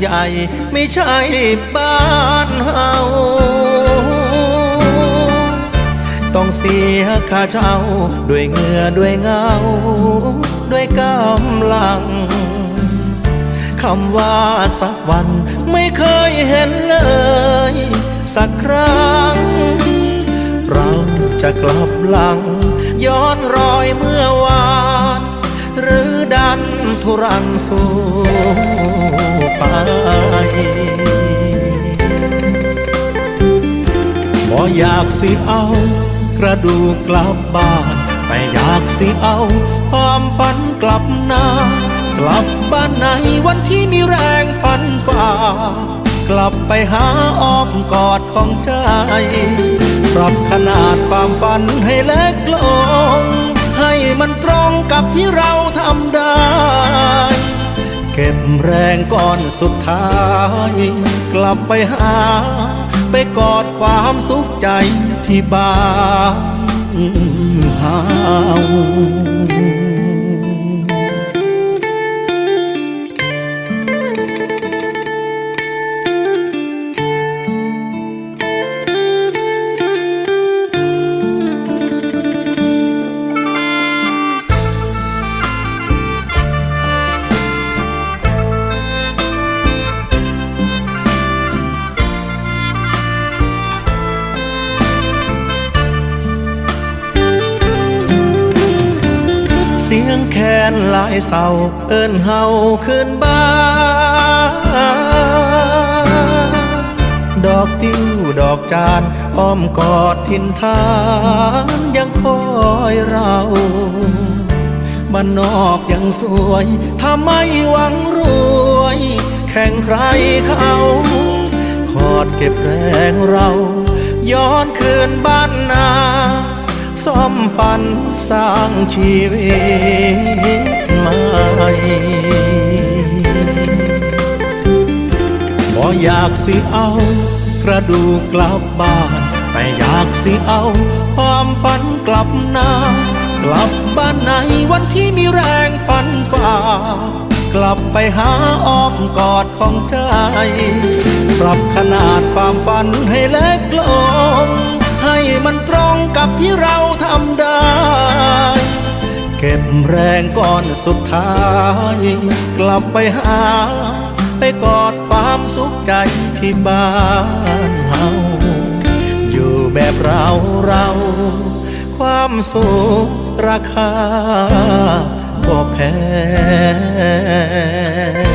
ใหญ่ไม่ใช่บ้านเฮาต้องเสียค่าเช่าด้วยเหงื่อด้วยเงา ด้วยกำลังคำว่าสักวันไม่เคยเห็นเลย สักครั้ง เราจะกลับหลัง ย้อนรอยเมื่อวาน ทุรังสู้ไปบ่อยากสิเอา กระดูกกลับบ้าน แต่อยากสิเอา ความฝันกลับหน้ากลับบ้านในวันที่มีแรงฝันฝ่ากลับไปหาอ้อมกอดของใจ ปรับขนาดความฝันให้เล็กลง มันตรงกับที่เราทำได้ เก็บแรงก่อนสุดท้าย กลับไปหา ไปกอดความสุขใจที่บ้านเฮา ค้นหลายเศร้าเอิ้นเฮาขึ้นบ้าน ดอกติ้วดอกจานอ้อมกอดทินทานยังคอยเราบ้านนอกยังสวยถ้าไม่หวังรวย แข่งใครเขาขอดเก็บแรงเรา ย้อนคืนบ้านนา ซ่อมฝันสร้างชีวิตใหม่บ่อยากสิเอากระดูกกลับบ้าน แต่อยากสิเอา ความฝันกลับหน้ากลับบ้านในวันที่มีแรงฝันฝ่ากลับไปหาอ้อมกอดของใจ ปรับขนาดความฝันให้เล็กลง มันตรงกับที่เราทำได้ เก็บแรงก่อนสุดท้าย กลับไปหา ไปกอดความสุขใจที่บ้านเฮาอยู่แบบเราเรา ความสุขราคาก็แพง